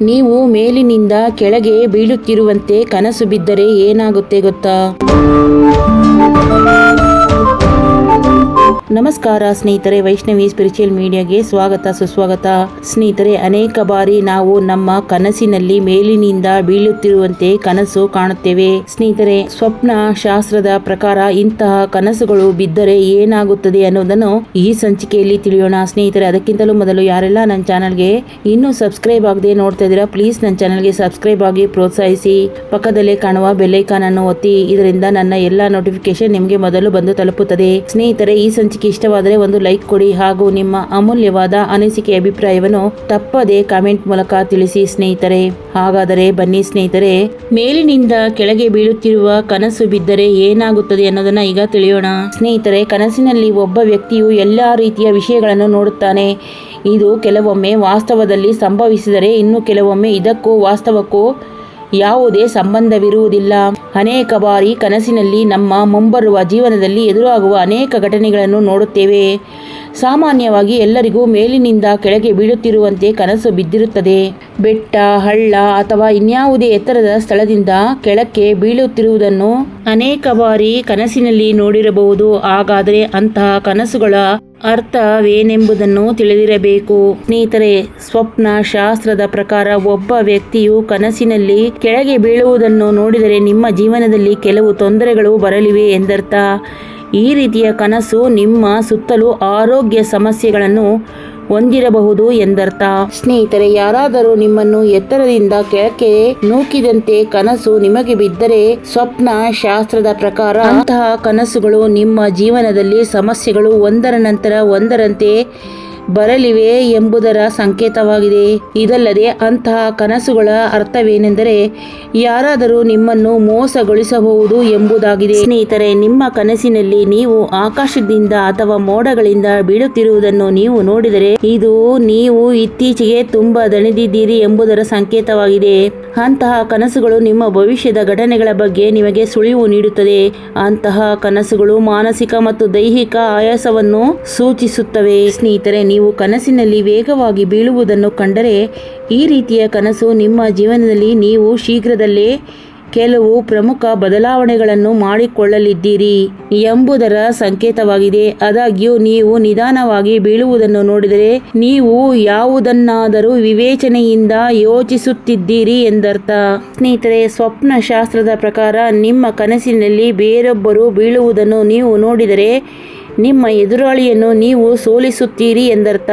ನೀವು ಮೇಲಿನಿಂದ ಕೆಳಗೆ ಬೀಳುತ್ತಿರುವಂತೆ ಕನಸು ಬಿದ್ದರೆ ಏನಾಗುತ್ತೆ ಗೊತ್ತಾ? ನಮಸ್ಕಾರ ಸ್ನೇಹಿತರೆ, ವೈಷ್ಣವಿ ಸ್ಪಿರಿಚುವಲ್ ಮೀಡಿಯಾಗೆ ಸ್ವಾಗತ, ಸುಸ್ವಾಗತ. ಸ್ನೇಹಿತರೆ, ಅನೇಕ ಬಾರಿ ನಾವು ನಮ್ಮ ಕನಸಿನಲ್ಲಿ ಮೇಲಿನಿಂದ ಬೀಳುತ್ತಿರುವಂತೆ ಕನಸು ಕಾಣುತ್ತೇವೆ. ಸ್ನೇಹಿತರೆ, ಸ್ವಪ್ನ ಶಾಸ್ತ್ರದ ಪ್ರಕಾರ ಇಂತಹ ಕನಸುಗಳು ಬಿದ್ದರೆ ಏನಾಗುತ್ತದೆ ಅನ್ನೋದನ್ನು ಈ ಸಂಚಿಕೆಯಲ್ಲಿ ತಿಳಿಯೋಣ. ಸ್ನೇಹಿತರೆ, ಅದಕ್ಕಿಂತಲೂ ಮೊದಲು ಯಾರೆಲ್ಲ ನನ್ನ ಚಾನಲ್ಗೆ ಇನ್ನೂ ಸಬ್ಸ್ಕ್ರೈಬ್ ಆಗದೆ ನೋಡ್ತಾ ಇದ್ದೀರಾ, ಪ್ಲೀಸ್ ನನ್ನ ಚಾನಲ್ಗೆ ಸಬ್ಸ್ಕ್ರೈಬ್ ಆಗಿ ಪ್ರೋತ್ಸಾಹಿಸಿ. ಪಕ್ಕದಲ್ಲೇ ಕಾಣುವ ಬೆಲ್ಲೈಕಾನ್ ಅನ್ನು ಒತ್ತಿ, ಇದರಿಂದ ನನ್ನ ಎಲ್ಲಾ ನೋಟಿಫಿಕೇಶನ್ ನಿಮಗೆ ಮೊದಲು ಬಂದು ತಲುಪುತ್ತದೆ. ಸ್ನೇಹಿತರೆ, ಈ ಇಷ್ಟವಾದರೆ ಒಂದು ಲೈಕ್ ಕೊಡಿ ಹಾಗೂ ನಿಮ್ಮ ಅಮೂಲ್ಯವಾದ ಅನಿಸಿಕೆ ಅಭಿಪ್ರಾಯವನ್ನು ತಪ್ಪದೆ ಕಾಮೆಂಟ್ ಮೂಲಕ ತಿಳಿಸಿ ಸ್ನೇಹಿತರೆ. ಹಾಗಾದರೆ ಬನ್ನಿ ಸ್ನೇಹಿತರೆ, ಮೇಲಿನಿಂದ ಕೆಳಗೆ ಬೀಳುತ್ತಿರುವ ಕನಸು ಬಿದ್ದರೆ ಏನಾಗುತ್ತದೆ ಅನ್ನೋದನ್ನ ಈಗ ತಿಳಿಯೋಣ. ಸ್ನೇಹಿತರೆ, ಕನಸಿನಲ್ಲಿ ಒಬ್ಬ ವ್ಯಕ್ತಿಯು ಎಲ್ಲಾ ರೀತಿಯ ವಿಷಯಗಳನ್ನು ನೋಡುತ್ತಾನೆ. ಇದು ಕೆಲವೊಮ್ಮೆ ವಾಸ್ತವದಲ್ಲಿ ಸಂಭವಿಸಿದರೆ ಇನ್ನು ಕೆಲವೊಮ್ಮೆ ಇದಕ್ಕೂ ವಾಸ್ತವಕ್ಕೂ ಯಾವುದೇ ಸಂಬಂಧವಿರುವುದಿಲ್ಲ. ಅನೇಕ ಬಾರಿ ಕನಸಿನಲ್ಲಿ ನಮ್ಮ ಮುಂಬರುವ ಜೀವನದಲ್ಲಿ ಎದುರಾಗುವ ಅನೇಕ ಘಟನೆಗಳನ್ನು ನೋಡುತ್ತೇವೆ. ಸಾಮಾನ್ಯವಾಗಿ ಎಲ್ಲರಿಗೂ ಮೇಲಿನಿಂದ ಕೆಳಗೆ ಬೀಳುತ್ತಿರುವಂತೆ ಕನಸು ಬಿದ್ದಿರುತ್ತದೆ. ಬೆಟ್ಟ, ಹಳ್ಳ ಅಥವಾ ಇನ್ಯಾವುದೇ ಎತ್ತರದ ಸ್ಥಳದಿಂದ ಕೆಳಕ್ಕೆ ಬೀಳುತ್ತಿರುವುದನ್ನು ಅನೇಕ ಬಾರಿ ಕನಸಿನಲ್ಲಿ ನೋಡಿರಬಹುದು. ಹಾಗಾದರೆ ಅಂತಹ ಕನಸುಗಳ ಅರ್ಥವೇನೆಂಬುದನ್ನು ತಿಳಿದಿರಬೇಕು. ಸ್ನೇಹಿತರೆ, ಸ್ವಪ್ನ ಶಾಸ್ತ್ರದ ಪ್ರಕಾರ ಒಬ್ಬ ವ್ಯಕ್ತಿಯು ಕನಸಿನಲ್ಲಿ ಕೆಳಗೆ ಬೀಳುವುದನ್ನು ನೋಡಿದರೆ ನಿಮ್ಮ ಜೀವನದಲ್ಲಿ ಕೆಲವು ತೊಂದರೆಗಳು ಬರಲಿವೆ ಎಂದರ್ಥ. ಈ ರೀತಿಯ ಕನಸು ನಿಮ್ಮ ಸುತ್ತಲೂ ಆರೋಗ್ಯ ಸಮಸ್ಯೆಗಳನ್ನು ಹೊಂದಿರಬಹುದು ಎಂದರ್ಥ. ಸ್ನೇಹಿತರೆ, ಯಾರಾದರೂ ನಿಮ್ಮನ್ನು ಎತ್ತರದಿಂದ ಕೆಳಕ್ಕೆ ನೂಕಿದಂತೆ ಕನಸು ನಿಮಗೆ ಬಿದ್ದರೆ ಸ್ವಪ್ನ ಶಾಸ್ತ್ರದ ಪ್ರಕಾರ ಅಂತಹ ಕನಸುಗಳು ನಿಮ್ಮ ಜೀವನದಲ್ಲಿ ಸಮಸ್ಯೆಗಳು ಒಂದರ ನಂತರ ಒಂದರಂತೆ ಬರಲಿವೆ ಎಂಬುದರ ಸಂಕೇತವಾಗಿದೆ. ಇದಲ್ಲದೆ ಅಂತಹ ಕನಸುಗಳ ಅರ್ಥವೇನೆಂದರೆ ಯಾರಾದರೂ ನಿಮ್ಮನ್ನು ಮೋಸಗೊಳಿಸಬಹುದು ಎಂಬುದಾಗಿದೆ. ಸ್ನೇಹಿತರೆ, ನಿಮ್ಮ ಕನಸಿನಲ್ಲಿ ನೀವು ಆಕಾಶದಿಂದ ಅಥವಾ ಮೋಡಗಳಿಂದ ಬೀಳುತ್ತಿರುವುದನ್ನು ನೀವು ನೋಡಿದರೆ ಇದು ನೀವು ಇತ್ತೀಚೆಗೆ ತುಂಬಾ ದಣಿದಿದ್ದೀರಿ ಎಂಬುದರ ಸಂಕೇತವಾಗಿದೆ. ಅಂತಹ ಕನಸುಗಳು ನಿಮ್ಮ ಭವಿಷ್ಯದ ಘಟನೆಗಳ ಬಗ್ಗೆ ನಿಮಗೆ ಸುಳಿವು ನೀಡುತ್ತದೆ. ಅಂತಹ ಕನಸುಗಳು ಮಾನಸಿಕ ಮತ್ತು ದೈಹಿಕ ಆಯಾಸವನ್ನು ಸೂಚಿಸುತ್ತವೆ. ಸ್ನೇಹಿತರೆ ನೀವು ಕನಸಿನಲ್ಲಿ ವೇಗವಾಗಿ ಬೀಳುವುದನ್ನು ಕಂಡರೆ ಈ ರೀತಿಯ ಕನಸು ನಿಮ್ಮ ಜೀವನದಲ್ಲಿ ನೀವು ಶೀಘ್ರದಲ್ಲೇ ಕೆಲವು ಪ್ರಮುಖ ಬದಲಾವಣೆಗಳನ್ನು ಮಾಡಿಕೊಳ್ಳಲಿದ್ದೀರಿ ಎಂಬುದರ ಸಂಕೇತವಾಗಿದೆ. ಆದಾಗ್ಯೂ ನೀವು ನಿಧಾನವಾಗಿ ಬೀಳುವುದನ್ನು ನೋಡಿದರೆ ನೀವು ಯಾವುದನ್ನಾದರೂ ವಿವೇಚನೆಯಿಂದ ಯೋಚಿಸುತ್ತಿದ್ದೀರಿ ಎಂದರ್ಥ. ಸ್ನೇಹಿತರೆ ಸ್ವಪ್ನ ಶಾಸ್ತ್ರದ ಪ್ರಕಾರ ನಿಮ್ಮ ಕನಸಿನಲ್ಲಿ ಬೇರೊಬ್ಬರು ಬೀಳುವುದನ್ನು ನೀವು ನೋಡಿದರೆ ನಿಮ್ಮ ಎದುರಾಳಿಯನ್ನು ನೀವು ಸೋಲಿಸುತ್ತೀರಿ ಎಂದರ್ಥ.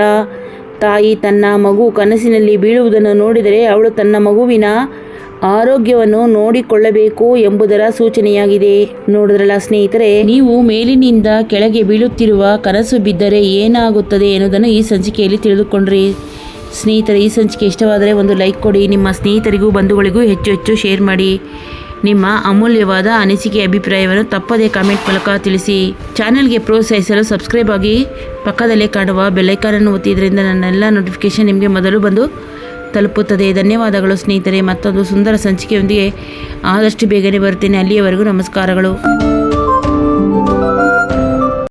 ತಾಯಿ ತನ್ನ ಮಗು ಕನಸಿನಲ್ಲಿ ಬೀಳುವುದನ್ನು ನೋಡಿದರೆ ಅವಳು ತನ್ನ ಮಗುವಿನ ಆರೋಗ್ಯವನ್ನು ನೋಡಿಕೊಳ್ಳಬೇಕು ಎಂಬುದರ ಸೂಚನೆಯಾಗಿದೆ. ನೋಡಿದ್ರಲ್ಲ ಸ್ನೇಹಿತರೆ, ನೀವು ಮೇಲಿನಿಂದ ಕೆಳಗೆ ಬೀಳುತ್ತಿರುವ ಕನಸು ಬಿದ್ದರೆ ಏನಾಗುತ್ತದೆ ಎನ್ನುವುದನ್ನು ಈ ಸಂಚಿಕೆಯಲ್ಲಿ ತಿಳಿದುಕೊಂಡ್ರಿ. ಸ್ನೇಹಿತರೆ, ಈ ಸಂಚಿಕೆ ಇಷ್ಟವಾದರೆ ಒಂದು ಲೈಕ್ ಕೊಡಿ, ನಿಮ್ಮ ಸ್ನೇಹಿತರಿಗೂ ಬಂಧುಗಳಿಗೂ ಹೆಚ್ಚು ಹೆಚ್ಚು ಶೇರ್ ಮಾಡಿ. ನಿಮ್ಮ ಅಮೂಲ್ಯವಾದ ಅನಿಸಿಕೆ ಅಭಿಪ್ರಾಯವನ್ನು ತಪ್ಪದೇ ಕಾಮೆಂಟ್ ಮೂಲಕ ತಿಳಿಸಿ. ಚಾನೆಲ್ಗೆ ಪ್ರೋತ್ಸಾಹಿಸಲು ಸಬ್ಸ್ಕ್ರೈಬ್ ಆಗಿ, ಪಕ್ಕದಲ್ಲೇ ಕಾಣುವ ಬೆಲ್ಲೈಕಾನನ್ನು ಒತ್ತಿದ್ರಿಂದ ನನ್ನೆಲ್ಲ ನೋಟಿಫಿಕೇಶನ್ ನಿಮಗೆ ಮೊದಲು ಬಂದು ತಲುಪುತ್ತದೆ. ಧನ್ಯವಾದಗಳು ಸ್ನೇಹಿತರೆ. ಮತ್ತೊಂದು ಸುಂದರ ಸಂಚಿಕೆಯೊಂದಿಗೆ ಆದಷ್ಟು ಬೇಗನೆ ಬರುತ್ತೇನೆ. ಅಲ್ಲಿಯವರೆಗೂ ನಮಸ್ಕಾರಗಳು.